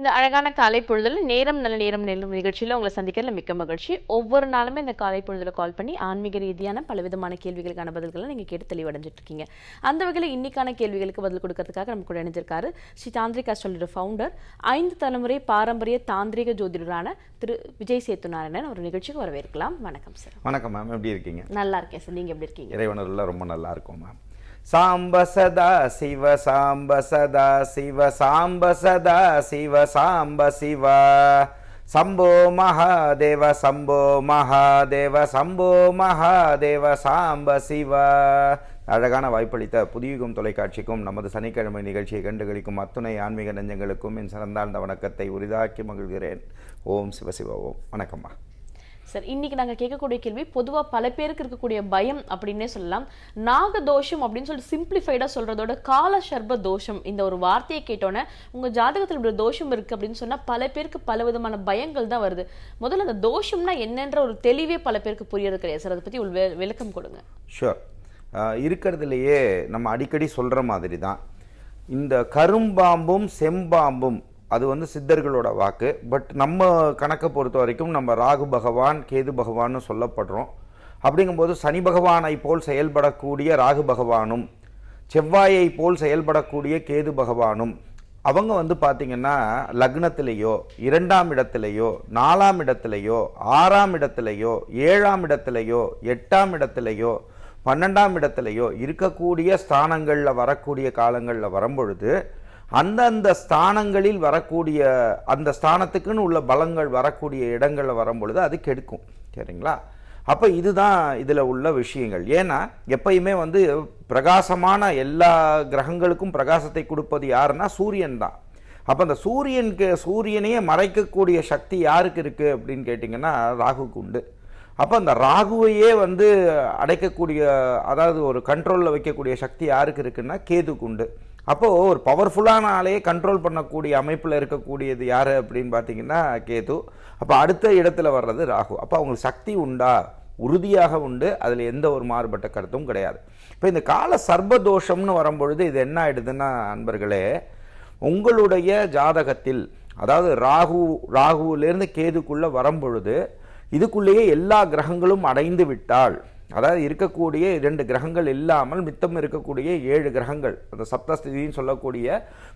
இந்த அழகான காலை பொழுதுல நேரம் நல்ல நேரம் நெல்லும் நிகழ்ச்சியில உங்களை சந்திக்கிறதுல மிக்க மகிழ்ச்சி. ஒவ்வொரு நாளுமே இந்த காலை பொழுதுல கால் பண்ணி ஆன்மீக ரீதியான பலவிதமான கேள்விகளுக்கான பதில்களை நீங்க கேட்டு தெளிவடைஞ்சிட்டு இருக்கீங்க அந்த வகையில் இன்னைக்கான கேள்விகளுக்கு பதில் கொடுக்கறதுக்காக நம்ம கூட இணைஞ்சிருக்காரு ஸ்ரீ தாந்திரிகா சொல்லிட ஃபவுண்டர் ஐந்து தலைமுறை பாரம்பரிய தாந்திரிக ஜோதிடரான திரு விஜய் சேத்துநாராயணன். ஒரு நிகழ்ச்சிக்கு வரவேற்கலாம். வணக்கம் சார் வணக்கம் மேம் எப்படி இருக்கீங்க? நல்லா இருக்கேன் சார் நீங்க எப்படி இருக்கீங்க? இறைவனருள்ள ரொம்ப நல்லா இருக்கும் மேம் சாம்ப சதா சிவ சாம்ப சதா சிவ சாம்ப சதா சிவ சாம்ப சிவ. சம்போ மகாதேவ சம்போ மகாதேவ சம்போ மகாதேவ சாம்ப சிவ. அழகான வாய்ப்பளித்த புதியுகம் தொலைக்காட்சிக்கும் நமது சனிக்கிழமை நிகழ்ச்சியை கண்டுகளிக்கும் அத்துணை ஆன்மீக நெஞ்சங்களுக்கும் என் சிறந்தாழ்ந்த வணக்கத்தை உரிதாக்கி மகிழ்கிறேன். ஓம் சிவசிவ ஓம். வணக்கம்மா. சார் இன்னைக்கு நாங்கள் கேட்கக்கூடிய கேள்வி பொதுவாக பல பேருக்கு இருக்கக்கூடிய பயம் அப்படின்னே சொல்லலாம். நாக தோஷம் அப்படின்னு சொல்லிட்டு சிம்பிளிஃபைடாக சொல்கிறதோட கால சர்ப தோஷம். இந்த ஒரு வார்த்தையை கேட்டோன்னே உங்கள் ஜாதகத்தில் இப்படி தோஷம் இருக்குது அப்படின்னு சொன்னால் பல பேருக்கு பல விதமான பயங்கள் தான் வருது. முதல்ல அந்த தோஷம்னா என்னன்ற ஒரு தெளிவே பல பேருக்கு புரியறது கிடையாது. சார் அதை பற்றி ஒரு விளக்கம் கொடுங்க. ஷுர் இருக்கிறதுலையே நம்ம அடிக்கடி சொல்கிற மாதிரி தான் இந்த கரும்பாம்பும் செம்பாம்பும் அது வந்து சித்தர்களோட வாக்கு. பட் நம்ம கணக்கை பொறுத்த வரைக்கும் நம்ம ராகு பகவான் கேது பகவான்னு சொல்லப்படுறோம். அப்படிங்கும்போது சனி பகவானை போல் செயல்படக்கூடிய ராகு பகவானும் செவ்வாயை போல் செயல்படக்கூடிய கேது பகவானும் அவங்க வந்து பார்த்திங்கன்னா லக்னத்திலேயோ இரண்டாம் இடத்திலேயோ நாலாம் இடத்திலேயோ ஆறாம் இடத்திலேயோ ஏழாம் இடத்திலேயோ எட்டாம் இடத்திலேயோ பன்னெண்டாம் இடத்திலேயோ இருக்கக்கூடிய ஸ்தானங்களில் வரக்கூடிய காலங்களில் வரும்பொழுது அந்தந்த ஸ்தானங்களில் வரக்கூடிய அந்த ஸ்தானத்துக்குன்னு உள்ள பலங்கள் வரக்கூடிய இடங்களில் வரும்பொழுது அது கெடுக்கும். சரிங்களா? அப்போ இதுதான் இதில் உள்ள விஷயங்கள். ஏன்னா எப்பயுமே வந்து பிரகாசமான எல்லா கிரகங்களுக்கும் பிரகாசத்தை கொடுப்பது யாருன்னா சூரியன் தான். அப்போ அந்த சூரியனுக்கு சூரியனையே மறைக்கக்கூடிய சக்தி யாருக்கு இருக்குது அப்படின்னு கேட்டிங்கன்னா ராகுக்கு உண்டு. அப்போ அந்த ராகுவையே வந்து அடைக்கக்கூடிய அதாவது ஒரு கண்ட்ரோலில் வைக்கக்கூடிய சக்தி யாருக்கு இருக்குன்னா கேதுக்கு உண்டு. அப்போது ஒரு பவர்ஃபுல்லான ஆளையே கண்ட்ரோல் பண்ணக்கூடிய அமைப்பில் இருக்கக்கூடியது யார் அப்படின்னு பார்த்தீங்கன்னா கேது. அப்போ அடுத்த இடத்துல வர்றது ராகு. அப்போ அவங்களுக்கு சக்தி உண்டா? உறுதியாக உண்டு. அதில் எந்த ஒரு மாறுபட்ட கருத்தும் கிடையாது. இப்போ இந்த கால சர்வதோஷம்னு வரும்பொழுது இது என்ன ஆயிடுதுன்னா நண்பர்களே உங்களுடைய ஜாதகத்தில் அதாவது ராகு ராகுவிலேருந்து கேதுக்குள்ளே வரும்பொழுது இதுக்குள்ளேயே எல்லா கிரகங்களும் அடைந்து விட்டால் அதாவது இருக்கக்கூடிய இரண்டு கிரகங்கள் இல்லாமல் மித்தம் இருக்கக்கூடிய ஏழு கிரகங்கள் அந்த சப்தஸ்திதின்னு சொல்லக்கூடிய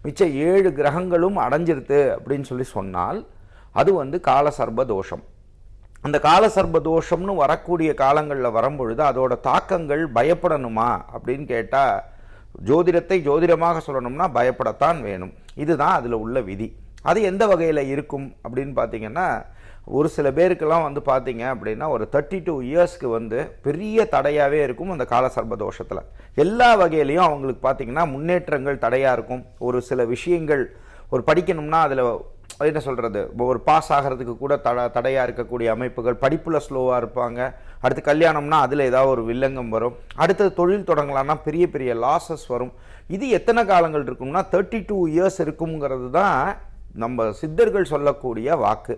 மிச்ச ஏழு கிரகங்களும் அடைஞ்சிருது அப்படின்னு சொல்லி சொன்னால் அது வந்து கால சர்பதோஷம் அந்த கால சர்பதோஷம்னு வரக்கூடிய காலங்களில் வரும்பொழுது அதோட தாக்கங்கள் பயப்படணுமா அப்படின்னு கேட்டால் ஜோதிடத்தை ஜோதிடமாக சொல்லணும்னா பயப்படத்தான் வேணும். இதுதான் அதில் உள்ள விதி. அது எந்த வகையில் இருக்கும் அப்படின்னு பார்த்தீங்கன்னா ஒரு சில பேருக்கெல்லாம் வந்து பார்த்தீங்க அப்படின்னா ஒரு தேர்ட்டி டூ இயர்ஸ்க்கு வந்து பெரிய தடையாகவே இருக்கும் அந்த கால சர்பதோஷத்தில் எல்லா வகையிலையும் அவங்களுக்கு பார்த்தீங்கன்னா முன்னேற்றங்கள் தடையாக இருக்கும். ஒரு சில விஷயங்கள் ஒரு படிக்கணும்னா அதில் என்ன சொல்கிறது ஒரு பாஸ் ஆகிறதுக்கு கூட தட தடையாக இருக்கக்கூடிய அமைப்புகள் படிப்பில் ஸ்லோவாக இருப்பாங்க. அடுத்து கல்யாணம்னா அதில் ஏதாவது ஒரு வில்லங்கம் வரும். அடுத்தது தொழில் தொடங்கலான்னா பெரிய பெரிய லாசஸ் வரும். இது எத்தனை காலங்கள் இருக்கும்னா தேர்ட்டி டூ இயர்ஸ் இருக்குங்கிறது தான் நம்ம சித்தர்கள் சொல்லக்கூடிய வாக்கு.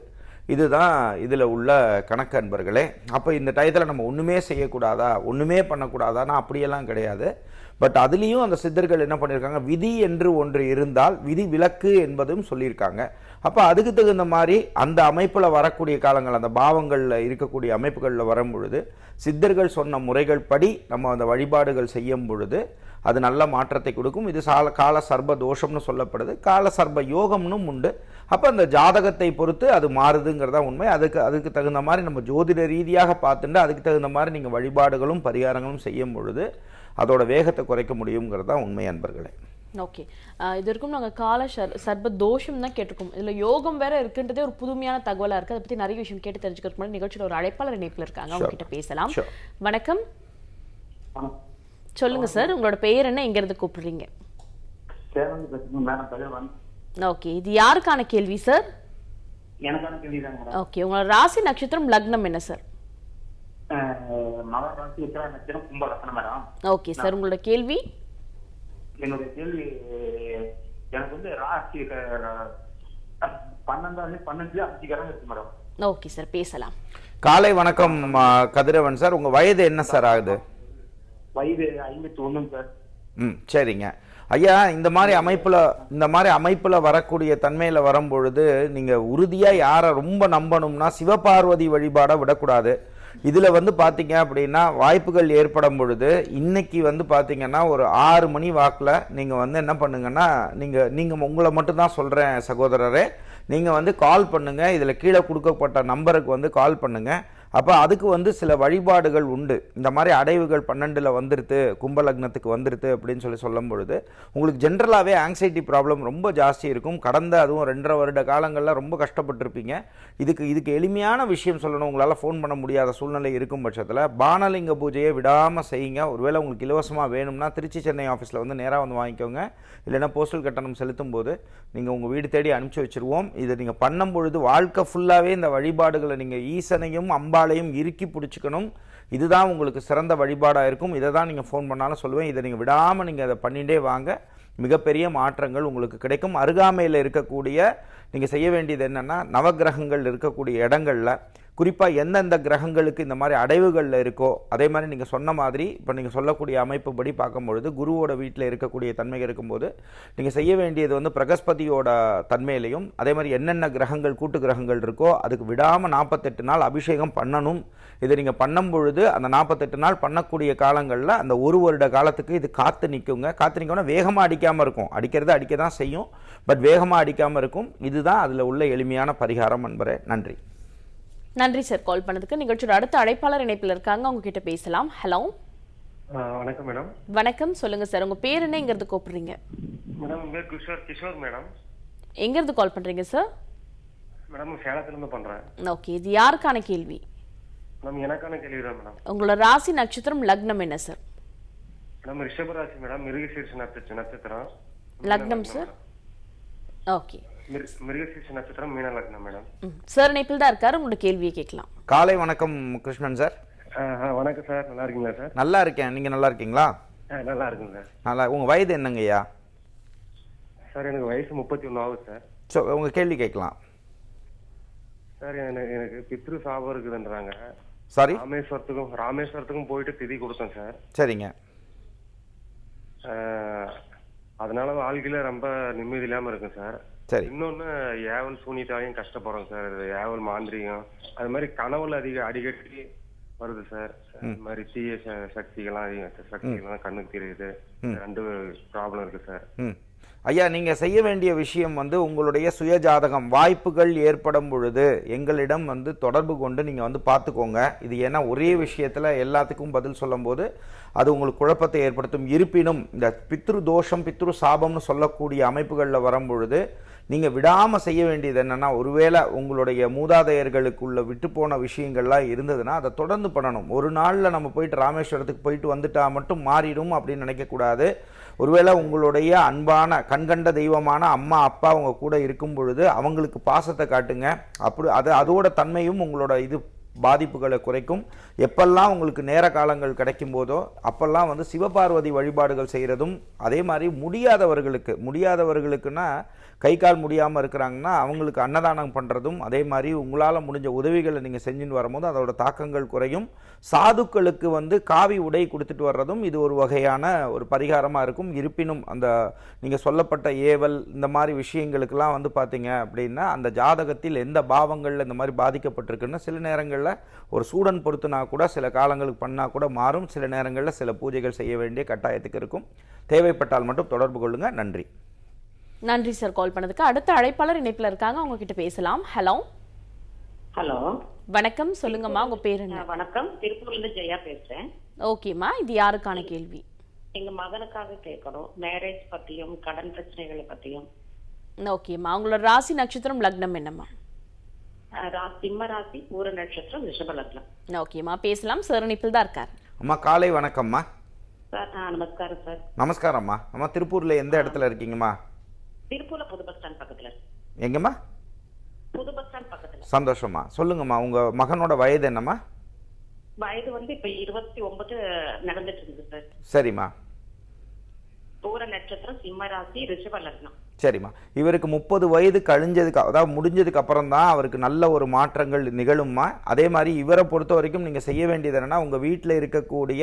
இதுதான் இதில் உள்ள கணக்கு அன்பர்களே. அப்போ இந்த டயத்தில் நம்ம ஒன்றுமே செய்யக்கூடாதா? ஒன்றுமே பண்ணக்கூடாதான்னா அப்படியெல்லாம் கிடையாது. பட் அதுலேயும் அந்த சித்தர்கள் என்ன பண்ணியிருக்காங்க விதி என்று ஒன்று இருந்தால் விதி விலக்கு என்பதும் சொல்லியிருக்காங்க. அப்போ அதுக்கு தகுந்த மாதிரி அந்த அமைப்பில் வரக்கூடிய காலங்கள் அந்த பாவங்களில் இருக்கக்கூடிய அமைப்புகளில் வரும் பொழுது சித்தர்கள் சொன்ன முறைகள் படி நம்ம அந்த வழிபாடுகள் செய்யும் பொழுது அது நல்ல மாற்றத்தை கொடுக்கும். இது சால கால சர்ப தோஷம்னு சொல்லப்படுது. கால சர்ப யோகம்னும் உண்டு. அப்போ அந்த ஜாதகத்தை பொறுத்து அது மாறுதுங்கிறதா உண்மை. அதுக்கு அதுக்கு தகுந்த மாதிரி நம்ம ஜோதிட ரீதியாக பார்த்துட்டு அதுக்கு தகுந்த மாதிரி நீங்கள் வழிபாடுகளும் பரிகாரங்களும் செய்யும் பொழுது அதோட வேகத்தை குறைக்க முடியுங்கிறது தான் உண்மை அன்பர்களே. ஓகே. இது வரைக்கும் நாங்க கால சர் சர்ப தோஷம் தான் கேட்டிருக்கோம். இதுல யோகம் வேற இருக்குன்றதே ஒரு புதுமையான தகவலா இருக்கு. அதை பத்தி நிறைய விஷயம் கேட்டு தெரிஞ்சுக்கிறதுக்கு முன்னாடி நிகழ்ச்சியில ஒரு அழைப்பாளர் இணைப்புல இருக்காங்க. அவங்க கிட்ட பேசலாம். வணக்கம். சொல்லுங்க சார் உங்களோட பெயர் என்ன? எங்க இருந்து கூப்பிடுறீங்க? ஓகே இது யாருக்கான கேள்வி சார் எனக்கான கேள்வி தான் மேடம் ஓகே உங்களோட ராசி நட்சத்திரம் லக்னம் என்ன சார் ஓகே சார் உங்களோட கேள்வி? என்னுடைய கேள்வி எனக்கு வந்து ராசி பன்னெண்டாம் பன்னெண்டு அஞ்சு கிரகம் இருக்கு மேடம் ஓகே சார் பேசலாம். காலை வணக்கம் கதிரவன் சார் உங்கள் வயது என்ன சார் ஆகுது? வயது ஐம்பத்தி ஒண்ணுங்க சார். ம் சரிங்க. ஐயா இந்த மாதிரி அமைப்பில் இந்த மாதிரி அமைப்பில் வரக்கூடிய தன்மையில் வரும்பொழுது நீங்கள் உறுதியாக யாரை ரொம்ப நம்பணும்னா சிவபார்வதி வழிபாடை விடக்கூடாது. இதில் வந்து பார்த்தீங்க அப்படின்னா வாய்ப்புகள் ஏற்படும் பொழுது இன்னைக்கு வந்து பார்த்திங்கன்னா ஒரு ஆறு மணி வாக்கில் நீங்கள் வந்து என்ன பண்ணுங்கன்னா நீங்கள் நீங்கள் உங்களை மட்டும் தான் சொல்கிறேன் சகோதரரே. நீங்கள் வந்து கால் பண்ணுங்கள் இதில் கீழே கொடுக்கப்பட்ட நம்பருக்கு வந்து கால் பண்ணுங்கள் அப்போ அதுக்கு வந்து சில வழிபாடுகள் உண்டு. இந்த மாதிரி அடைவுகள் பன்னெண்டில் வந்துடுது கும்பலக்னத்துக்கு வந்துருது அப்படின்னு சொல்லி சொல்லும் பொழுது உங்களுக்கு ஜென்ரலாகவே ஆங்ஸைட்டி ப்ராப்ளம் ரொம்ப ஜாஸ்தி இருக்கும். கடந்த அதுவும் ரெண்டரை வருட காலங்களில் ரொம்ப கஷ்டப்பட்டிருப்பீங்க. இதுக்கு இதுக்கு எளிமையான விஷயம் சொல்லணும். உங்களால் ஃபோன் பண்ண முடியாத சூழ்நிலை இருக்கும் பட்சத்தில் பானலிங்க பூஜையை விடாமல் செய்யுங்க. ஒருவேளை உங்களுக்கு இலவசமாக வேணும்னா திருச்சி சென்னை ஆஃபீஸில் வந்து நேராக வந்து வாங்கிக்கோங்க. இல்லைன்னா போஸ்டல் கட்டணம் செலுத்தும் போது நீங்கள் உங்கள் வீடு தேடி அனுப்பிச்சி வச்சிருவோம். இதை நீங்கள் பண்ணும் பொழுது வாழ்க்கை ஃபுல்லாகவே இந்த வழிபாடுகளை நீங்கள் ஈசனையும் அம்பாளையும் இறுக்கி பிடிச்சிக்கணும். இதுதான் உங்களுக்கு சிறந்த வழிபாடாக இருக்கும். இதை தான் நீங்கள் ஃபோன் பண்ணாலும் சொல்லுவேன். இதை நீங்கள் விடாமல் நீங்கள் அதை பண்ணிகிட்டே வாங்க. மிகப்பெரிய மாற்றங்கள் உங்களுக்கு கிடைக்கும். அருகாமையில் இருக்கக்கூடிய நீங்கள் செய்ய வேண்டியது என்னென்னா நவக்கிரகங்கள் இருக்கக்கூடிய இடங்களில் குறிப்பாக எந்தெந்த கிரகங்களுக்கு இந்த மாதிரி அடைவுகளில் இருக்கோ அதே மாதிரி நீங்கள் சொன்ன மாதிரி இப்போ நீங்கள் சொல்லக்கூடிய அமைப்புப்படி பார்க்கும்பொழுது குருவோட வீட்டில் இருக்கக்கூடிய தன்மை இருக்கும்போது நீங்கள் செய்ய வேண்டியது வந்து பிரகஸ்பதியோட தன்மையிலையும் அதே மாதிரி என்னென்ன கிரகங்கள் கூட்டு கிரகங்கள் இருக்கோ அதுக்கு விடாமல் நாற்பத்தெட்டு நாள் அபிஷேகம் பண்ணணும். இதை நீங்கள் பண்ணும் பொழுது அந்த நாற்பத்தெட்டு நாள் பண்ணக்கூடிய காலங்களில் அந்த ஒரு வருட காலத்துக்கு இது காத்து நிற்குங்க காத்து நிற்கணும்னா வேகமாக அடிக்காமல் இருக்கும். அடிக்கிறது அடிக்க தான் செய்யும். பட் வேகமாக அடிக்காமல் இருக்கும். இது இதுதான் அதில் உள்ள எளிமையான பரிகாரம் என்பரே நன்றி. நன்றி சார். கால் பண்ணதுக்கு நிகழ்ச்சியோட அடுத்த அழைப்பாளர் இணைப்பில் இருக்காங்க. அவங்க கிட்ட பேசலாம். ஹலோ. வணக்கம் மேடம். வணக்கம். சொல்லுங்க சார். உங்க பேர் என்ன? எங்கிறது கூப்பிடுறீங்க? மேடம் என் பேர் கிஷோர் கிஷோர் மேடம். எங்கிருந்து கால் பண்றீங்க சார்? மேடம் சேலத்துலேருந்து பண்ணுறேன் ஓகே. இது யாருக்கான கேள்வி? மேடம் எனக்கான கேள்வி தான் மேடம். உங்களோட ராசி நட்சத்திரம் லக்னம் என்ன சார்? மேடம் ரிஷபராசி மேடம் மிருகசீர்ஷ நட்சத்திரம் லக்னம் சார். ஓகே. மிருகசீர்ஷ நட்சத்திரம் மீன லக்னம் மேடம். சார் இணைப்பில் தான் இருக்காரு. உங்களோட கேள்வியை கேட்கலாம். காலை வணக்கம் கிருஷ்ணன் சார். வணக்கம் சார். நல்லா இருக்கீங்களா சார்? நல்லா இருக்கேன். நீங்கள் நல்லா இருக்கீங்களா? ஆ, நல்லா இருக்குங்க சார். நல்லா உங்கள் வயது என்னங்கய்யா சார் எனக்கு வயசு முப்பத்தி ஒன்று ஆகுது சார். ஸோ உங்கள் கேள்வி கேட்கலாம். சார் எனக்கு எனக்கு பித்ரு சாபம் இருக்குதுன்றாங்க. சாரி? ராமேஸ்வரத்துக்கும் ராமேஸ்வரத்துக்கும் போயிட்டு திதி கொடுத்தேன் சார். சரிங்க. அதனால வாழ்க்கையில ரொம்ப நிம்மதி இல்லாம இருக்கும் சார். சரி. இன்னொன்னு ஏவல் சூனியத்தாலையும் கஷ்டப்படுறோம் சார். ஏவல் மாந்திரிகம். அது மாதிரி கனவுல அதிக அடிக்கடி வருது சார். அது மாதிரி தீய ச- சக்திகள்லாம் அதிக சக்திகள்லாம் கண்ணுக்கு தெரியுது. ரெண்டு ப்ராப்ளம் இருக்கு சார். ம். ஐயா நீங்கள் செய்ய வேண்டிய விஷயம் வந்து உங்களுடைய சுயஜாதகம். வாய்ப்புகள் ஏற்படும் பொழுது எங்களிடம் வந்து தொடர்பு கொண்டு நீங்கள் வந்து பார்த்துக்கோங்க. இது ஏன்னா ஒரே விஷயத்தில் எல்லாத்துக்கும் பதில் சொல்லும்போது அது உங்களுக்கு குழப்பத்தை ஏற்படுத்தும். இருப்பினும் இந்த பித்ரு தோஷம் பித்ரு சாபம்னு சொல்லக்கூடிய அமைப்புகளில் வரும் பொழுது நீங்கள் விடாமல் செய்ய வேண்டியது என்னென்னா ஒருவேளை உங்களுடைய மூதாதையர்களுக்குள்ள விட்டு போன விஷயங்கள்லாம் இருந்ததுன்னா அதை தொடர்ந்து பண்ணணும். ஒரு நாளில் நம்ம போயிட்டு ராமேஸ்வரத்துக்கு போயிட்டு வந்துட்டா மட்டும் மாறிடும் அப்படின்னு நினைக்கக்கூடாது ஒருவேளை உங்களுடைய அன்பான கண்கண்ட தெய்வமான அம்மா அப்பா அவங்க கூட இருக்கும் பொழுது அவங்களுக்கு பாசத்தை காட்டுங்க. அப்படி அது அதோட தன்மையும் உங்களோட இது பாதிப்புகளை குறைக்கும். எப்பெல்லாம் உங்களுக்கு நேர காலங்கள் கிடைக்கும் போதோ அப்பெல்லாம் வந்து சிவபார்வதி வழிபாடுகள் செய்கிறதும் அதே மாதிரி முடியாதவர்களுக்கு முடியாதவர்களுக்குன்னா கை கால் முடியாமல் இருக்கிறாங்கன்னா அவங்களுக்கு அன்னதானம் பண்ணுறதும் அதே மாதிரி உங்களால் முடிஞ்ச உதவிகளை நீங்கள் செஞ்சுன்னு வரும்போது அதோட தாக்கங்கள் குறையும். சாதுக்களுக்கு வந்து காவி உடை கொடுத்துட்டு வர்றதும் இது ஒரு வகையான ஒரு பரிகாரமாக இருக்கும். இருப்பினும் அந்த நீங்கள் சொல்லப்பட்ட ஏவல் இந்த மாதிரி விஷயங்களுக்கெல்லாம் வந்து பார்த்தீங்க அப்படின்னா அந்த ஜாதகத்தில் எந்த பாவங்களில் இந்த மாதிரி பாதிக்கப்பட்டிருக்குன்னா சில நேரங்களில் ஒரு சூடன் பொறுத்துனா கூட சில காலங்களுக்கு பண்ணால் கூட மாறும். சில நேரங்களில் சில பூஜைகள் செய்ய வேண்டிய கட்டாயத்துக்கு இருக்கும். தேவைப்பட்டால் மட்டும் தொடர்பு கொள்ளுங்கள் நன்றி. நன்றி சார் கால் பண்ணதுக்கு. அடுத்த அழைப்பாளர் இணைப்பில் இருக்காங்க. அவங்க கிட்ட பேசலாம். ஹலோ. ஹலோ. வணக்கம். சொல்லுங்கம்மா. உங்க பேர் என்ன? வணக்கம். திருப்பூர்ல இருந்து ஜெயா பேசுறேன். ஓகேம்மா. இது யாருக்கான கேள்வி? எங்க மகனுக்காக கேட்கணும் மேரேஜ் பத்தியும் கடன் பிரச்சனைகளை பத்தியும். ஓகேம்மா. உங்களோட ராசி நட்சத்திரம் லக்னம் என்னம்மா? சிம்ம ராசி பூர நட்சத்திரம் ரிஷப லக்னம். ஓகேம்மா. பேசலாம். சார் இணைப்பில் தான் இருக்கார். அம்மா காலை வணக்கம்மா. சார் நமஸ்காரம் சார். நமஸ்காரம்மா. அம்மா திருப்பூரில் எந்த இடத்துல இருக்கீங்கம்மா? திருப்பூர்ல புது பஸ் ஸ்டாண்ட் பக்கத்துல. எங்கம்மா? புது பஸ் ஸ்டாண்ட் பக்கத்துல. சந்தோஷம்மா. சொல்லுங்கம்மா உங்கள் மகனோட வயது என்னம்மா? வயது வந்து இப்ப இருபத்தி ஒன்பது நடந்துட்டு இருக்குது சார் சரிம்மா. பூர நட்சத்திரம் சிம்ம ராசி ரிஷப லக்னம். சரிம்மா. இவருக்கு முப்பது வயது கழிஞ்சதுக்கு அதாவது முடிஞ்சதுக்கு அப்புறம் தான் அவருக்கு நல்ல ஒரு மாற்றங்கள் நிகழும்மா. அதே மாதிரி இவரை பொறுத்த வரைக்கும் நீங்கள் செய்ய வேண்டியது என்னன்னா உங்கள் வீட்டில் இருக்கக்கூடிய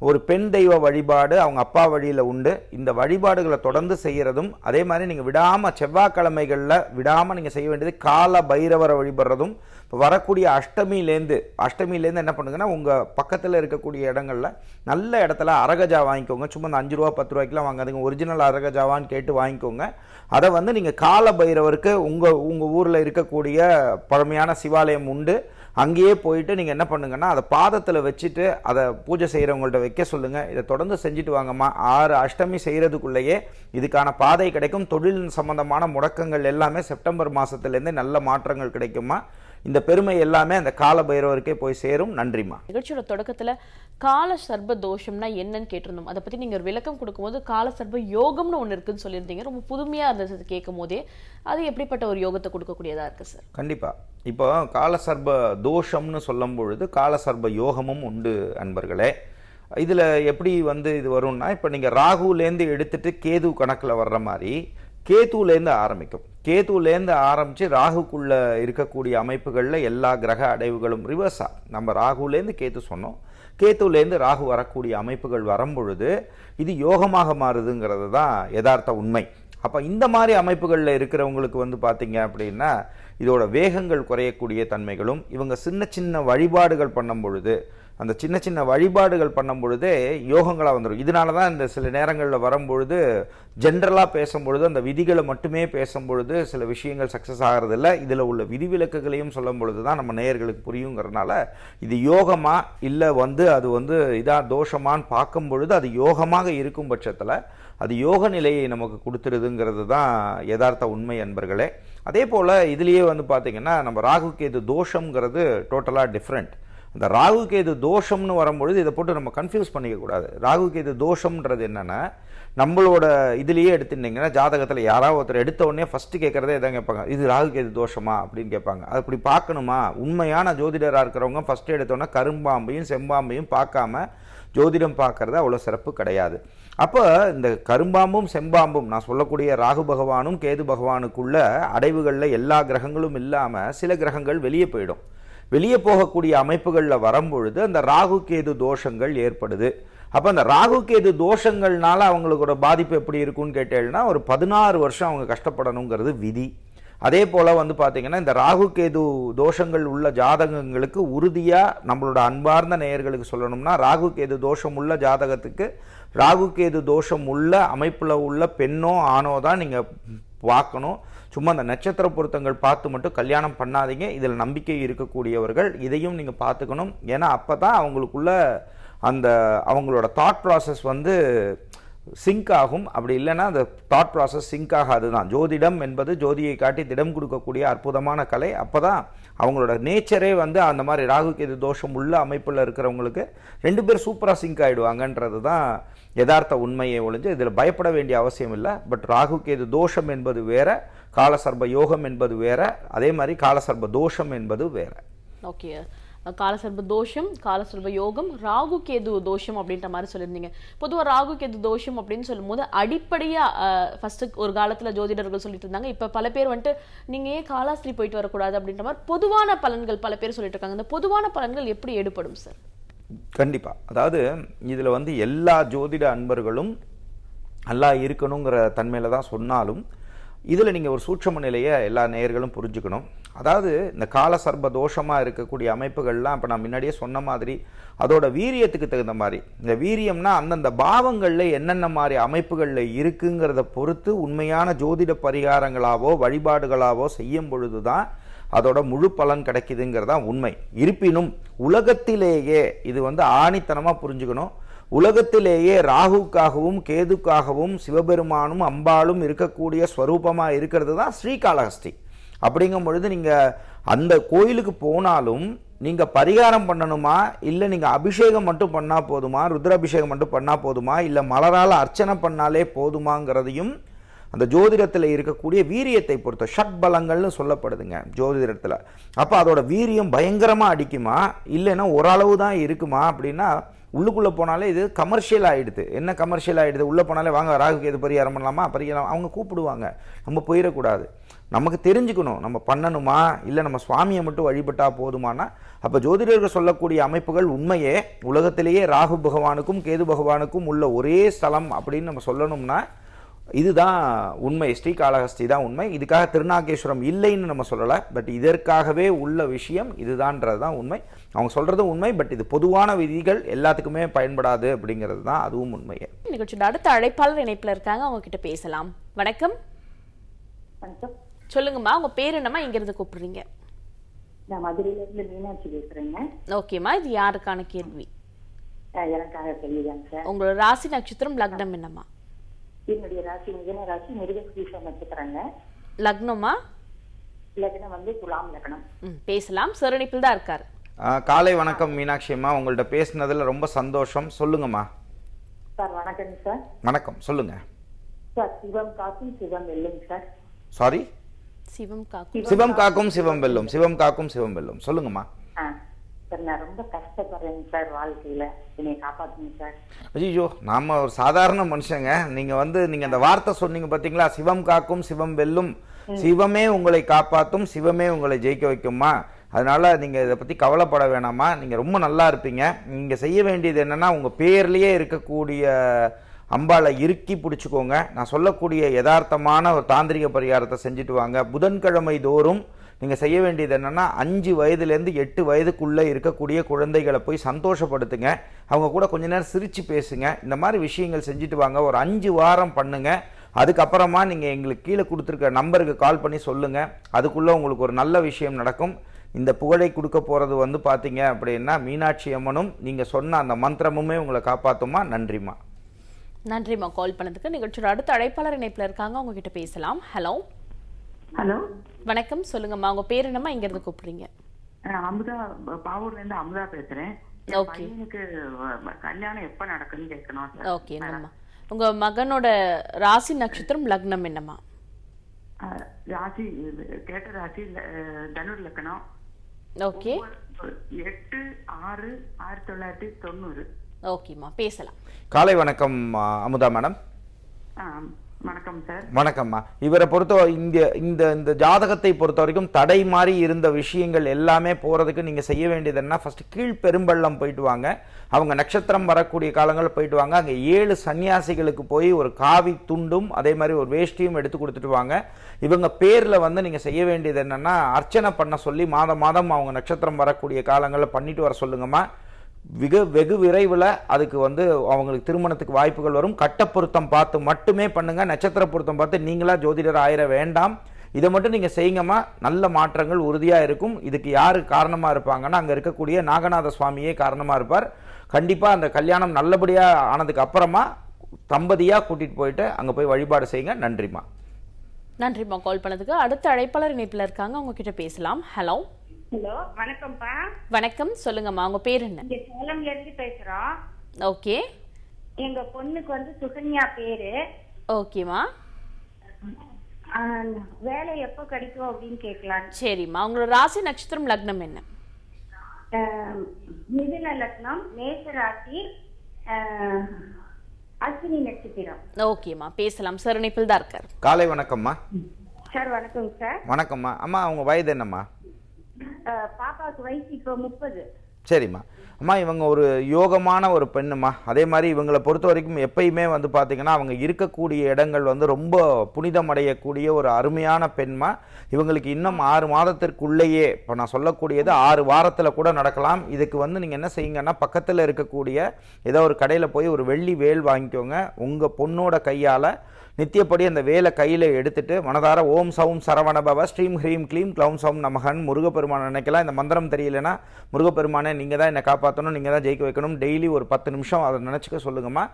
ஒரு பெண் தெய்வ வழிபாடு அவங்க அப்பா வழியில் உண்டு. இந்த வழிபாடுகளை தொடர்ந்து செய்கிறதும் அதே மாதிரி நீங்கள் விடாமல் செவ்வாய்க்கிழமைகளில் விடாமல் நீங்கள் செய்ய வேண்டியது கால பைரவரை வழிபடுறதும் வரக்கூடிய அஷ்டமியிலேருந்து அஷ்டமியிலேருந்து என்ன பண்ணுங்கன்னா உங்கள் பக்கத்தில் இருக்கக்கூடிய இடங்கள்ல நல்ல இடத்துல அரகஜா வாங்கிக்கோங்க. சும்மா இந்த அஞ்சு ரூபா பத்து ரூபாய்க்குலாம் வாங்காதீங்க. ஒரிஜினல் அரகஜாவான்னு கேட்டு வாங்கிக்கோங்க. அதை வந்து நீங்கள் கால பைரவருக்கு உங்கள் உங்கள் ஊரில் இருக்கக்கூடிய பழமையான சிவாலயம் உண்டு. அங்கேயே போயிட்டு நீங்கள் என்ன பண்ணுங்கன்னா அதை பாதத்தில் வச்சுட்டு அதை பூஜை செய்கிறவங்கள்ட்ட வைக்க சொல்லுங்கள் இதை தொடர்ந்து செஞ்சுட்டு வாங்கம்மா. ஆறு அஷ்டமி செய்கிறதுக்குள்ளேயே இதுக்கான பாதை கிடைக்கும். தொழில் சம்பந்தமான முடக்கங்கள் எல்லாமே செப்டம்பர் மாதத்துலேருந்தே நல்ல மாற்றங்கள் கிடைக்குமா இந்த பெருமை எல்லாமே அந்த கால பைரவருக்கே போய் சேரும். நன்றிம்மா. நிகழ்ச்சியோட தொடக்கத்துல கால சர்ப தோஷம்னா என்னன்னு கேட்டிருந்தோம். அதை பத்தி நீங்க ஒரு விளக்கம் கொடுக்கும்போது கால சர்ப யோகம்னு ஒண்ணு இருக்குன்னு சொல்லியிருந்தீங்க. ரொம்ப புதுமையா இருந்தது கேட்கும் போதே அது எப்படிப்பட்ட ஒரு யோகத்தை கொடுக்கக்கூடியதா இருக்கு சார்? கண்டிப்பாக இப்போ காலசர்ப தோஷம்னு சொல்லும் பொழுது காலசர்ப யோகமும் உண்டு அன்பர்களே. இதில் எப்படி வந்து இது வரும்னா இப்போ நீங்கள் ராகுலேருந்து எடுத்துட்டு கேது கணக்கில் வர்ற மாதிரி கேதுலேருந்து ஆரம்பிக்கும். கேதுலேருந்து ஆரம்பித்து ராகுக்குள்ளே இருக்கக்கூடிய அமைப்புகளில் எல்லா கிரக அடைவுகளும் ரிவர்ஸாக நம்ம ராகுலேருந்து கேது சொன்னோம். கேத்துலேருந்து ராகு வரக்கூடிய அமைப்புகள் வரும்பொழுது இது யோகமாக மாறுதுங்கிறது தான் யதார்த்த உண்மை. அப்போ இந்த மாதிரி அமைப்புகளில் இருக்கிறவங்களுக்கு வந்து பார்த்தீங்க அப்படின்னா இதோட வேகங்கள் குறையக்கூடிய தன்மைகளும் இவங்க சின்ன சின்ன வழிபாடுகள் பண்ணும் பொழுது அந்த சின்ன சின்ன வழிபாடுகள் பண்ணும் பொழுதே யோகங்களாக வந்துடும் இதனால தான் இந்த சில நேரங்களில் வரும்பொழுது ஜென்ரலாக பேசும்பொழுது அந்த விதிகளை மட்டுமே பேசும்பொழுது சில விஷயங்கள் சக்ஸஸ் ஆகிறதில்ல. இதில் உள்ள விதிவிலக்குகளையும் சொல்லும் பொழுது தான் நம்ம நேயர்களுக்கு புரியுங்கிறனால இது யோகமாக இல்லை வந்து அது வந்து இதாக தோஷமான்னு பார்க்கும் பொழுது அது யோகமாக இருக்கும் பட்சத்தில் அது யோக நிலையை நமக்கு கொடுத்துருதுங்கிறது தான் யதார்த்த உண்மை அன்பர்களே. அதே போல் இதுலேயே வந்து பார்த்திங்கன்னா நம்ம ராகு கேது தோஷங்கிறது டோட்டலாக டிஃப்ரெண்ட் இந்த ராகு கேது தோஷம்னு வரும்பொழுது இதை போட்டு நம்ம கன்ஃபியூஸ் பண்ணிக்கக்கூடாது ராகு கேது தோஷம்ன்றது என்னென்னா நம்மளோட இதுலேயே எடுத்துட்டிங்கன்னா ஜாதகத்தில் யாராவது ஒருத்தர் எடுத்த உடனே ஃபஸ்ட்டு கேட்குறதே இதான் கேட்பாங்க. இது ராகு கேது தோஷமா? அப்படின்னு கேட்பாங்க. அது அப்படி பார்க்கணுமா? உண்மையான ஜோதிடராக இருக்கிறவங்க ஃபஸ்ட்டு எடுத்தோன்னே கரும்பாம்பையும் செம்பாம்பையும் பார்க்காம ஜோதிடம் பார்க்கறது அவ்வளோ சிறப்பு கிடையாது. அப்போ இந்த கரும்பாம்பும் செம்பாம்பும் நான் சொல்லக்கூடிய ராகு பகவானும் கேது பகவானுக்குள்ள அடைவுகளில் எல்லா கிரகங்களும் இல்லாமல் சில கிரகங்கள் வெளியே போயிடும். வெளியே போகக்கூடிய அமைப்புகளில் வரும்பொழுது அந்த ராகு கேது தோஷங்கள் ஏற்படுது. அப்போ அந்த ராகு கேது தோஷங்கள்னால அவங்களுக்கோட பாதிப்பு எப்படி இருக்கும்னு கேட்டேன்னா ஒரு பதினாறு வருஷம் அவங்க கஷ்டப்படணுங்கிறது விதி. அதே போல் வந்து பார்த்திங்கன்னா இந்த ராகு கேது தோஷங்கள் உள்ள ஜாதகங்களுக்கு உறுதியாக நம்மளோட அன்பார்ந்த நேயர்களுக்கு சொல்லணும்னா ராகு கேது தோஷம் உள்ள ஜாதகத்துக்கு ராகு கேது தோஷம் உள்ள அமைப்பில் உள்ள பெண்ணோ ஆணோ தான் நீங்கள் பார்க்கணும். சும்மா அந்த நட்சத்திர பொருத்தங்கள் பார்த்து மட்டும் கல்யாணம் பண்ணாதீங்க. இதில் நம்பிக்கை இருக்கக்கூடியவர்கள் இதையும் நீங்கள் பார்த்துக்கணும். ஏன்னா அப்போ தான் அவங்களுக்குள்ள அந்த அவங்களோட தாட் ப்ராசஸ் வந்து சிங்க் ஆகும். அப்படி இல்லைன்னா அந்த தாட் ப்ராசஸ் சிங்க் ஆகாது தான். ஜோதிடம் என்பது ஜோதியை காட்டி திடம் கொடுக்கக்கூடிய அற்புதமான கலை. அப்போ தான் அவங்களோட நேச்சரே வந்து அந்த மாதிரி ராகு கேது தோஷம் உள்ள அமைப்பில் இருக்கிறவங்களுக்கு ரெண்டு பேர் சூப்பராக சிங்க் ஆகிடுவாங்கன்றது தான் யதார்த்த உண்மையை ஒழிஞ்சு இதில் பயப்பட வேண்டிய அவசியம் இல்லை. பட் ராகு கேது தோஷம் என்பது வேற காலசர்ப யோகம் என்பது வேற அதே மாதிரி காலசர்ப தோஷம் என்பது வேற. ஓகே காலசர்ப தோஷம் காலசர்ப யோகம் ராகு கேது தோஷம் அப்படின்ற மாதிரி சொல்லியிருந்தீங்க. பொதுவாக ராகு கேது தோஷம் அப்படின்னு சொல்லும்போது அடிப்படையாக ஃபஸ்ட்டு ஒரு காலத்தில் ஜோதிடர்கள் சொல்லிட்டு இருந்தாங்க. இப்போ பல பேர் வந்துட்டு நீங்கள் ஏன் காலாஸ்திரி போயிட்டு வரக்கூடாது அப்படின்ற மாதிரி பொதுவான பலன்கள் பல பேர் சொல்லிட்டு இருக்காங்க. இந்த பொதுவான பலன்கள் எப்படி ஏற்படும் சார் கண்டிப்பாக அதாவது இதில் வந்து எல்லா ஜோதிட அன்பர்களும் நல்லா இருக்கணுங்கிற தன்மையில் தான் சொன்னாலும் இதில் நீங்கள் ஒரு சூட்சம நிலையை எல்லா நேயர்களும் புரிஞ்சுக்கணும். அதாவது இந்த கால சர்ப தோஷமாக இருக்கக்கூடிய அமைப்புகள்லாம் இப்போ நான் முன்னாடியே சொன்ன மாதிரி அதோட வீரியத்துக்கு தகுந்த மாதிரி. இந்த வீரியம்னா அந்தந்த பாவங்களில் என்னென்ன மாதிரி அமைப்புகளில் இருக்குங்கிறத பொறுத்து உண்மையான ஜோதிட பரிகாரங்களாவோ வழிபாடுகளாவோ செய்யும் பொழுது தான் அதோட முழு பலன் கிடைக்குதுங்கிறதா உண்மை. இருப்பினும் உலகத்திலேயே இது வந்து ஆணித்தனமாக புரிஞ்சுக்கணும். உலகத்திலேயே ராகுக்காகவும் கேதுக்காகவும் சிவபெருமானும் அம்பாளும் இருக்கக்கூடிய ஸ்வரூபமாக இருக்கிறது தான் ஸ்ரீகாளஹஸ்தி அப்படிங்கும் பொழுது நீங்கள் அந்த கோயிலுக்கு போனாலும் நீங்கள் பரிகாரம் பண்ணணுமா? இல்லை நீங்கள் அபிஷேகம் மட்டும் பண்ணால் போதுமா? ருத்ராபிஷேகம் மட்டும் பண்ணால் போதுமா? இல்லை மலரால் அர்ச்சனை பண்ணாலே போதுமாங்கிறதையும் அந்த ஜோதிடத்தில் இருக்கக்கூடிய வீரியத்தை பொறுத்த ஷட் பலங்கள்னு சொல்லப்படுதுங்க ஜோதிடத்தில். அப்போ அதோட வீரியம் பயங்கரமாக அடிக்குமா? இல்லைன்னா ஓரளவு தான் இருக்குமா? அப்படின்னா உள்ளுக்குள்ளே போனாலே இது கமர்ஷியல் ஆகிடுது என்ன கமர்ஷியல் ஆகிடுது உள்ளே போனாலே வாங்க ராகுக்கு எது பரிகாரம் பண்ணலாமா? பரிகாரம் அவங்க கூப்பிடுவாங்க. நம்ம போயிடக்கூடாது. நமக்கு தெரிஞ்சுக்கணும் நம்ம பண்ணணுமா? இல்லை நம்ம சுவாமியை மட்டும் வழிபட்டா போதுமானா? அப்போ ஜோதிடர்கள் சொல்லக்கூடிய அமைப்புகள் உண்மையே உலகத்திலேயே ராகு பகவானுக்கும் கேது பகவானுக்கும் உள்ள ஒரே ஸ்தலம் அப்படின்னு நம்ம சொல்லணும்னா இதுதான் உண்மை. ஸ்ரீகாளஹஸ்தி தான் உண்மை. இதுக்காக திருநாகேஸ்வரம் இல்லைன்னு நம்ம சொல்லலை. பட் இதற்காகவே உள்ள விஷயம் இதுதான்ன்றது தான் உண்மை. அவங்க சொல்கிறது உண்மை. பட் இது பொதுவான விதிகள் எல்லாத்துக்குமே பயன்படாது அப்படிங்கிறது தான் அதுவும் உண்மையே நிகழ்ச்சியோட அடுத்த அழைப்பாளர் இணைப்புல இருக்காங்க. அவங்க கிட்ட பேசலாம். வணக்கம். வணக்கம். சொல்லுங்கம்மா. உங்க பேர் என்னம்மா? இங்க இருந்து கூப்பிடுறீங்க? நான் மதுரையில இருந்து மீனாட்சி பேசுறேங்க. ஓகேம்மா. இது யாருக்கான கேள்வி? எனக்காக கேள்விதாங்க சார். உங்களோட ராசி நட்சத்திரம் லக்னம் என்னம்மா? என்னுடைய ராசி மிதன ராசி மிருகஸ்ரீஷம் நட்சத்திரங்க லக்னமா? லக்னம் வந்து துலாம் லக்னம். ம் பேசலாம். சிறனிப்பில் தான் இருக்காரு. ஆ, காலை வணக்கம் மீனாட்சி அம்மா. உங்கள்ட்ட பேசுனதில் ரொம்ப சந்தோஷம். சொல்லுங்கம்மா. சார் வணக்கம் சார். வணக்கம். சொல்லுங்க. சார் சிவம் காக்கும் சிவம் வெல்லும் சார். சாரி சிவம் காக்கும். சிவம் காக்கும் சிவம் வெல்லும். சிவம் காக்கும் சிவம் வெல்லும். சொல்லுங்கம்மா. ஆ. சார். நான் ரொம்ப கஷ்டப்படுறேங்க சார் வாழ்க்கையில. என்னை காப்பாத்துங்க சார். ஐயோ நாம ஒரு சாதாரண மனுஷங்க. நீங்க வந்து நீங்க அந்த வார்த்தை சொன்னீங்க பாத்தீங்களா? சிவம் காக்கும் சிவம் வெல்லும். சிவமே உங்களை காப்பாத்தும் சிவமே உங்களை ஜெயிக்க வைக்குமா அதனால நீங்க இதை பத்தி கவலைப்பட வேணாமா நீங்க ரொம்ப நல்லா இருப்பீங்க. நீங்க செய்ய வேண்டியது என்னன்னா உங்க பேர்லயே இருக்கக்கூடிய அம்பாளை இறுக்கி பிடிச்சுக்கோங்க. நான் சொல்லக்கூடிய யதார்த்தமான ஒரு தாந்திரிக பரிகாரத்தை செஞ்சுட்டு வாங்க. புதன்கிழமை தோறும் நீங்கள் செய்ய வேண்டியது என்னென்னா அஞ்சு வயதுலேருந்து எட்டு வயதுக்குள்ளே இருக்கக்கூடிய குழந்தைகளை போய் சந்தோஷப்படுத்துங்க. அவங்க கூட கொஞ்ச நேரம் சிரித்து பேசுங்க. இந்த மாதிரி விஷயங்கள் செஞ்சுட்டு வாங்க. ஒரு அஞ்சு வாரம் பண்ணுங்க. அதுக்கப்புறமா நீங்கள் எங்களுக்கு கீழே கொடுத்துருக்க நம்பருக்கு கால் பண்ணி சொல்லுங்கள் அதுக்குள்ளே உங்களுக்கு ஒரு நல்ல விஷயம் நடக்கும். இந்த புகழை கொடுக்க போகிறது வந்து பார்த்தீங்க அப்படின்னா மீனாட்சி அம்மனும் நீங்கள் சொன்ன அந்த மந்திரமுமே உங்களை காப்பாற்றுமா நன்றிம்மா. நன்றிம்மா. கால் பண்ணதுக்கு நிகழ்ச்சியோட அடுத்த அழைப்பாளர் இணைப்புல இருக்காங்க. அவங்க கிட்ட பேசலாம். ஹலோ ஹலோ வணக்கம் சொல்லுங்கம்மா. உங்க பேர் என்னம்மா? இங்க இருந்து கூப்பிடுறீங்க அமுதா பாவூர்ல இருந்து அமுதா பேசுறேன். என் Okay. பையனுக்கு அஹ், கல்யாணம் எப்ப நடக்குன்னு கேட்கணும். ஓகே என்னம்மா? உங்க மகனோட ராசி நட்சத்திரம் லக்னம் என்னம்மா? ராசி கேட்ட ராசி தனுர் லக்கணம். ஓகே. எட்டு ஆறு ஆயிரத்தி தொள்ளாயிரத்தி தொண்ணூறு. ஓகேம்மா பேசலாம். காலை வணக்கம் அமுதா மேடம். ஆ, வணக்கம் சார் வணக்கம்மா. இவரை பொறுத்த இந்த இந்த இந்த ஜாதகத்தை பொறுத்த வரைக்கும் தடை மாதிரி இருந்த விஷயங்கள் எல்லாமே போகிறதுக்கு நீங்கள் செய்ய வேண்டியது என்ன ஃபஸ்ட்டு கீழ் பெரும்பள்ளம் போயிட்டு வாங்க. அவங்க நட்சத்திரம் வரக்கூடிய காலங்களில் போயிட்டு வாங்க. அங்கே ஏழு சன்னியாசிகளுக்கு போய் ஒரு காவி துண்டும் அதே மாதிரி ஒரு வேஷ்டியும் எடுத்து கொடுத்துட்டு வாங்க. இவங்க பேரில் வந்து நீங்கள் செய்ய வேண்டியது என்னென்னா அர்ச்சனை பண்ண சொல்லி மாதம் மாதம் அவங்க நட்சத்திரம் வரக்கூடிய காலங்களில் பண்ணிட்டு வர சொல்லுங்கம்மா. வெகு வெகு விரைவில் அதுக்கு வந்து அவங்களுக்கு திருமணத்துக்கு வாய்ப்புகள் வரும். கட்ட பொருத்தம் பார்த்து மட்டுமே பண்ணுங்கள் நட்சத்திர பொருத்தம் பார்த்து நீங்களாக ஜோதிடர் ஆயிர வேண்டாம். இதை மட்டும் நீங்கள் செய்யுங்கம்மா. நல்ல மாற்றங்கள் உறுதியாக இருக்கும். இதுக்கு யார் காரணமாக இருப்பாங்கன்னா அங்கே இருக்கக்கூடிய நாகநாத சுவாமியே காரணமாக இருப்பார். கண்டிப்பாக அந்த கல்யாணம் நல்லபடியாக ஆனதுக்கு அப்புறமா தம்பதியாக கூட்டிகிட்டு போயிட்டு அங்கே போய் வழிபாடு செய்யுங்க. நன்றிம்மா. நன்றிம்மா. கால் பண்ணதுக்கு அடுத்த அழைப்பாளர் இணைப்பில் இருக்காங்க. உங்ககிட்ட பேசலாம். ஹலோ. ஹலோ வணக்கம்ப்பா. வணக்கம் சொல்லுங்கம்மா உங்க பேர் என்ன? இங்க சேலம்ல இருந்து பேசுறோம். ஓகே. எங்க பொண்ணுக்கு வந்து சுகன்யா பேரு. ஓகேம்மா. ஆஹ், வேலை எப்போ கிடைக்கும் அப்படின்னு கேட்கலாம் சரிம்மா உங்களோட ராசி நட்சத்திரம் லக்னம் என்ன? ஆஹ், மிதுன லக்னம் மேச ராசி ஆஹ், அஸ்வினி நட்சத்திரம். ஓகேம்மா பேசலாம் சார் இணைப்பில் தான் இருக்கார். காலை வணக்கம்மா. சார் வணக்கம் சார். வணக்கம்மா. அம்மா அவங்க வயது என்னம்மா? பாப்பாவுக்கு வயசு இப்போ முப்பது. சரிம்மா. அம்மா இவங்க ஒரு யோகமான ஒரு பெண்ணுமா அதே மாதிரி இவங்களை பொறுத்த வரைக்கும் எப்பயுமே வந்து பார்த்திங்கன்னா அவங்க இருக்கக்கூடிய இடங்கள் வந்து ரொம்ப புனிதமடையக்கூடிய ஒரு அருமையான பெண்மா. இவங்களுக்கு இன்னும் ஆறு மாதத்திற்குள்ளேயே இப்போ நான் சொல்லக்கூடியது ஆறு வாரத்தில் கூட நடக்கலாம். இதுக்கு வந்து நீங்கள் என்ன செய்யுங்கன்னா பக்கத்தில் இருக்கக்கூடிய ஏதோ ஒரு கடையில் போய் ஒரு வெள்ளி வேல் வாங்கிக்கோங்க. உங்கள் பொண்ணோட கையால் நித்தியப்படி அந்த வேலை கையில் எடுத்துட்டு மனதார ஓம் சௌம் சரவணபவ ஸ்ரீம் ஹ்ரீம் க்ளீம் க்ளவுன் சவும் நமகன் முருகப்பெருமான் நினைக்கலாம். இந்த மந்திரம் தெரியலனா முருகப்பெருமானே நீங்கள் தான் என்னை காப்பாற்றணும் நீங்கள் தான் ஜெயிக்க வைக்கணும். டெய்லி ஒரு பத்து நிமிஷம் அதை நினச்சிக்க சொல்லுங்கம்மா.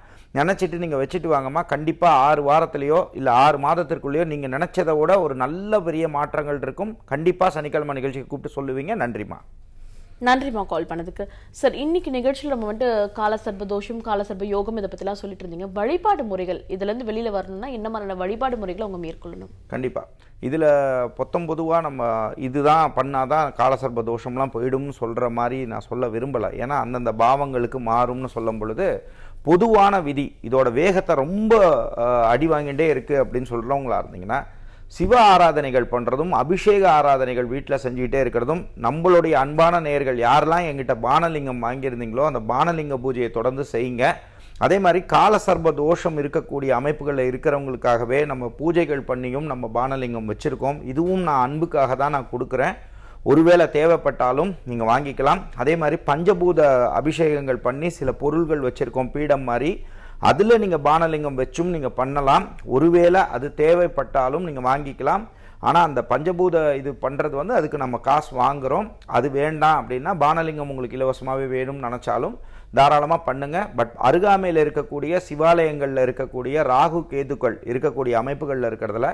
நினச்சிட்டு நீங்கள் வச்சுட்டு வாங்கம்மா. கண்டிப்பாக ஆறு வாரத்துலேயோ இல்லை ஆறு மாதத்திற்குள்ளேயோ நீங்கள் நினச்சதை விட ஒரு நல்ல பெரிய மாற்றங்கள் இருக்கும். கண்டிப்பாக சனிக்கிழமை நிகழ்ச்சிக்கு கூப்பிட்டு சொல்லுவீங்க. நன்றிம்மா. நன்றிம்மா கால் பண்ணதுக்கு. சார் இன்னைக்கு நிகழ்ச்சியில் நம்ம வந்துட்டு காலசர்ப தோஷம் காலசர்ப யோகம் இதை பற்றிலாம் சொல்லிட்டு இருந்தீங்க. வழிபாடு முறைகள் இதுலேருந்து வெளியில் வரணும்னா என்ன மாதிரியான வழிபாடு முறைகளை அவங்க மேற்கொள்ளணும்? கண்டிப்பாக இதில் பொத்தம் பொதுவாக நம்ம இதுதான் பண்ணாதான் காலசர்ப தோஷம்லாம் போயிடும்னு சொல்கிற மாதிரி நான் சொல்ல விரும்பலை. ஏன்னா அந்தந்த பாவங்களுக்கு மாறும்னு சொல்லும் பொழுது பொதுவான விதி இதோட வேகத்தை ரொம்ப அடி வாங்கிட்டே இருக்குது அப்படின்னு சொல்கிறவங்களா இருந்தீங்கன்னா சிவ ஆராதனைகள் பண்ணுறதும் அபிஷேக ஆராதனைகள் வீட்டில் செஞ்சுக்கிட்டே இருக்கிறதும் நம்மளுடைய அன்பான நேயர்கள் யாரெல்லாம் எங்கிட்ட பானலிங்கம் வாங்கியிருந்தீங்களோ அந்த பானலிங்க பூஜையை தொடர்ந்து செய்யுங்க. அதே மாதிரி காலசர்ப தோஷம் இருக்கக்கூடிய அமைப்புகளில் இருக்கிறவங்களுக்காகவே நம்ம பூஜைகள் பண்ணியும் நம்ம பானலிங்கம் வச்சுருக்கோம். இதுவும் நான் அன்புக்காக தான் நான் கொடுக்குறேன். ஒருவேளை தேவைப்பட்டாலும் நீங்கள் வாங்கிக்கலாம். அதே மாதிரி பஞ்சபூத அபிஷேகங்கள் பண்ணி சில பொருள்கள் வச்சுருக்கோம். பீடம் மாதிரி அதில் நீங்கள் பானலிங்கம் வச்சும் நீங்கள் பண்ணலாம். ஒருவேளை அது தேவைப்பட்டாலும் நீங்கள் வாங்கிக்கலாம். ஆனால் அந்த பஞ்சபூத இது பண்ணுறது வந்து அதுக்கு நம்ம காசு வாங்குகிறோம் அது வேண்டாம் அப்படின்னா பானலிங்கம் உங்களுக்கு இலவசமாகவே வேணும்னு நினச்சாலும் தாராளமாக பண்ணுங்கள் பட் அருகாமையில் இருக்கக்கூடிய சிவாலயங்களில் இருக்கக்கூடிய ராகு கேதுக்கள் இருக்கக்கூடிய அமைப்புகளில் இருக்கிறதுல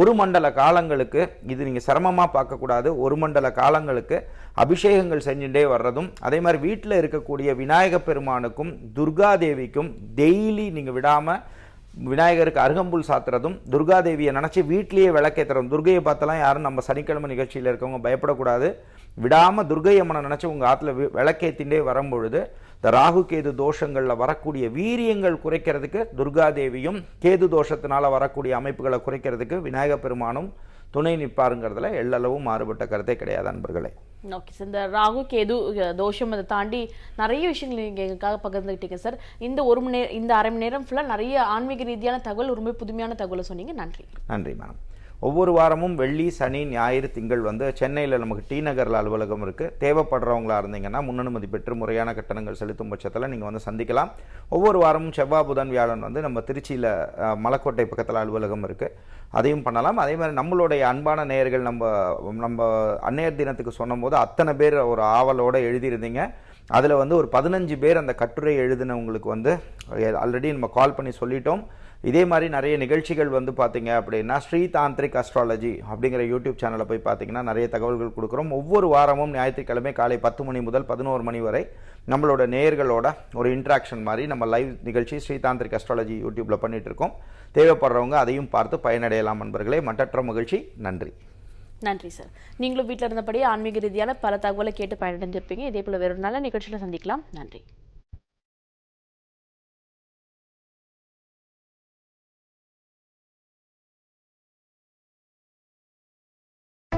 ஒரு மண்டல காலங்களுக்கு இது நீங்கள் சிரமமாக பார்க்கக்கூடாது. ஒரு மண்டல காலங்களுக்கு அபிஷேகங்கள் செஞ்சுட்டே வர்றதும் அதே மாதிரி வீட்டில் இருக்கக்கூடிய விநாயக பெருமானுக்கும் துர்காதேவிக்கும் டெய்லி நீங்கள் விடாமல் விநாயகருக்கு அருகம்புல் சாத்துறதும் துர்காதேவியை நினச்சி வீட்லேயே விளக்கேற்றுறதும் துர்கையை பார்த்தலாம் யாரும் நம்ம சனிக்கிழமை நிகழ்ச்சியில் இருக்கவங்க பயப்படக்கூடாது. விடாமல் துர்கை அம்மனை நினச்சி உங்கள் ஆற்றுல விளக்கேற்றிண்டே வரும்பொழுது இந்த ராகு கேது தோஷங்களில் வரக்கூடிய வீரியங்கள் குறைக்கிறதுக்கு துர்காதேவியும் கேது தோஷத்தினால வரக்கூடிய அமைப்புகளை குறைக்கிறதுக்கு விநாயக பெருமானும் துணை நிற்பாருங்கிறதுல எள்ளளவும் மாறுபட்ட கருத்தே கிடையாது அன்பர்களே. ஓகே சார் இந்த ராகு கேது தோஷம் அதை தாண்டி நிறைய விஷயங்கள் நீங்கள் எங்களுக்காக பகிர்ந்துக்கிட்டீங்க சார் இந்த ஒரு மணி நேரம் இந்த அரை மணி நேரம் ஃபுல்லாக நிறைய ஆன்மீக ரீதியான தகவல் ரொம்ப புதுமையான தகவலை சொன்னீங்க. நன்றி. நன்றி மேடம். ஒவ்வொரு வாரமும் வெள்ளி சனி ஞாயிறு திங்கள் வந்து சென்னையில் நமக்கு டி நகரில் அலுவலகம் இருக்குது தேவைப்படுறவங்களா இருந்தீங்கன்னா முன்னனுமதி பெற்று முறையான கட்டணங்கள் செலுத்தும் பட்சத்தில் நீங்கள் வந்து சந்திக்கலாம். ஒவ்வொரு வாரமும் செவ்வாய் புதன் வியாழன் வந்து நம்ம திருச்சியில் மலக்கோட்டை பக்கத்தில் அலுவலகம் இருக்குது அதையும் பண்ணலாம். அதே மாதிரி நம்மளுடைய அன்பான நேயர்கள் நம்ம நம்ம அன்னையர் தினத்துக்கு சொன்னபோது அத்தனை பேர் ஒரு ஆவலோடு எழுதியிருந்தீங்க. அதில் வந்து ஒரு பதினஞ்சு பேர் அந்த கட்டுரை எழுதினவங்களுக்கு வந்து ஆல்ரெடி நம்ம கால் பண்ணி சொல்லிட்டோம். இதே மாதிரி நிறைய நிகழ்ச்சிகள் வந்து பார்த்தீங்க அப்படின்னா ஸ்ரீ தாந்திரிக் அஸ்ட்ராலஜி அப்படிங்கிற யூடியூப் சேனலை போய் பார்த்தீங்கன்னா நிறைய தகவல்கள் கொடுக்குறோம். ஒவ்வொரு வாரமும் ஞாயிற்றுக்கிழமை காலை பத்து மணி முதல் பதினோரு மணி வரை நம்மளோட நேயர்களோட ஒரு இன்ட்ராக்ஷன் மாதிரி நம்ம லைவ் நிகழ்ச்சி ஸ்ரீ தாந்திரிக் அஸ்ட்ராலஜி யூடியூப்பில் பண்ணிட்டு இருக்கோம் தேவைப்படுறவங்க அதையும் பார்த்து பயனடையலாம் நண்பர்களே. மற்றற்ற மகிழ்ச்சி. நன்றி. நன்றி சார் நீங்களும் வீட்டில் இருந்தபடியே ஆன்மீக ரீதியான பல தகவலை கேட்டு பயனடைஞ்சிருப்பீங்க. இதே போல் வேறு நல்ல நிகழ்ச்சியில் சந்திக்கலாம். நன்றி.